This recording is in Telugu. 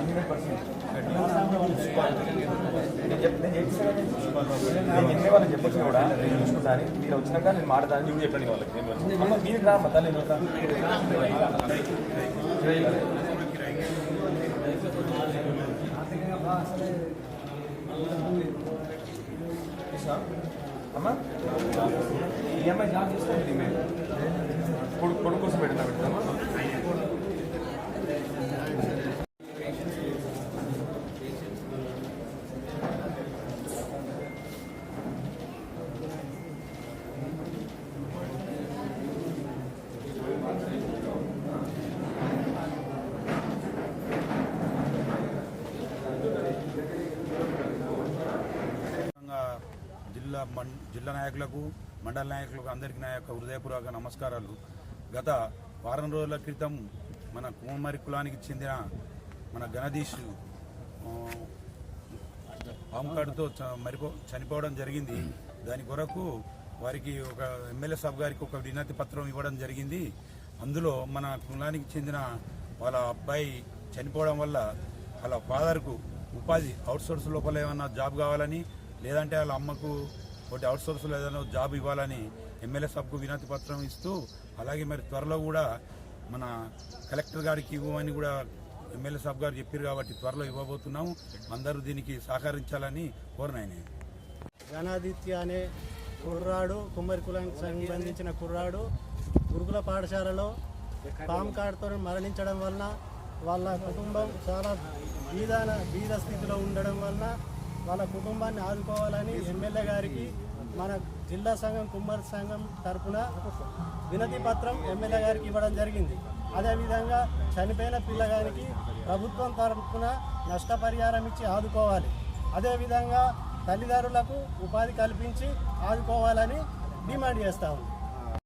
హండ్రెడ్ పర్సెంట్ నేను ఎన్ని వాళ్ళని చెప్పొచ్చు కూడా నేను చూసుకుంటాను మీరు వచ్చినాక నేను మాట్లాడతాను నువ్వు చెప్పండి. వాళ్ళకి నేను అమ్మ మీరు రా మధ్య నేను అమ్మా అమ్మాయి జాబ్ మేము కొడుకు కోసం పెడతా పెడతామా జిల్లా జిల్లా నాయకులకు మండల నాయకులకు అందరికీ నా యొక్క హృదయపూర్వక నమస్కారాలు. గత వారం రోజుల క్రితం మన కుమ్మరి కులానికి చెందిన మన గణదీష్ పాముకాడుతో చ- మరిపో చనిపోవడం జరిగింది. దాని కొరకు వారికి ఒక ఎమ్మెల్యే సాబ్ గారికి ఒక వినతి పత్రం ఇవ్వడం జరిగింది. అందులో మన కులానికి చెందిన వాళ్ళ అబ్బాయి చనిపోవడం వల్ల వాళ్ళ ఫాదర్కు ఉపాధి అవుట్సోర్స్ లోపల ఏమన్నా జాబ్ కావాలని లేదంటే వాళ్ళ అమ్మకు ఒకటి అవుట్సోర్స్లో ఏదైనా జాబ్ ఇవ్వాలని ఎమ్మెల్యే సబ్కు వినతి పత్రం ఇస్తూ అలాగే మరి త్వరలో కూడా మన కలెక్టర్ గారికి ఇవ్వమని కూడా ఎమ్మెల్యే సాబ్ గారు చెప్పారు కాబట్టి త్వరలో ఇవ్వబోతున్నాము. అందరూ దీనికి సహకరించాలని కోరినాయన గణాదిత్య అనే కుర్రాడు కుమ్మరి కులానికి సంబంధించిన కుర్రాడు గురుకుల పాఠశాలలో పామ్ కార్డ్తో మరణించడం వలన వాళ్ళ కుటుంబం చాలా బీదాన బీద స్థితిలో ఉండడం వలన వాళ్ళ కుటుంబాన్ని ఆదుకోవాలని ఎమ్మెల్యే గారికి మన జిల్లా సంఘం కుమ్మరి సంఘం తరఫున వినతి పత్రం ఎమ్మెల్యే గారికి ఇవ్వడం జరిగింది. అదేవిధంగా చనిపోయిన పిల్లగానికి ప్రభుత్వం తరఫున నష్టపరిహారం ఇచ్చి ఆదుకోవాలి. అదేవిధంగా తల్లిదండ్రులకు ఉపాధి కల్పించి ఆదుకోవాలని డిమాండ్ చేస్తాము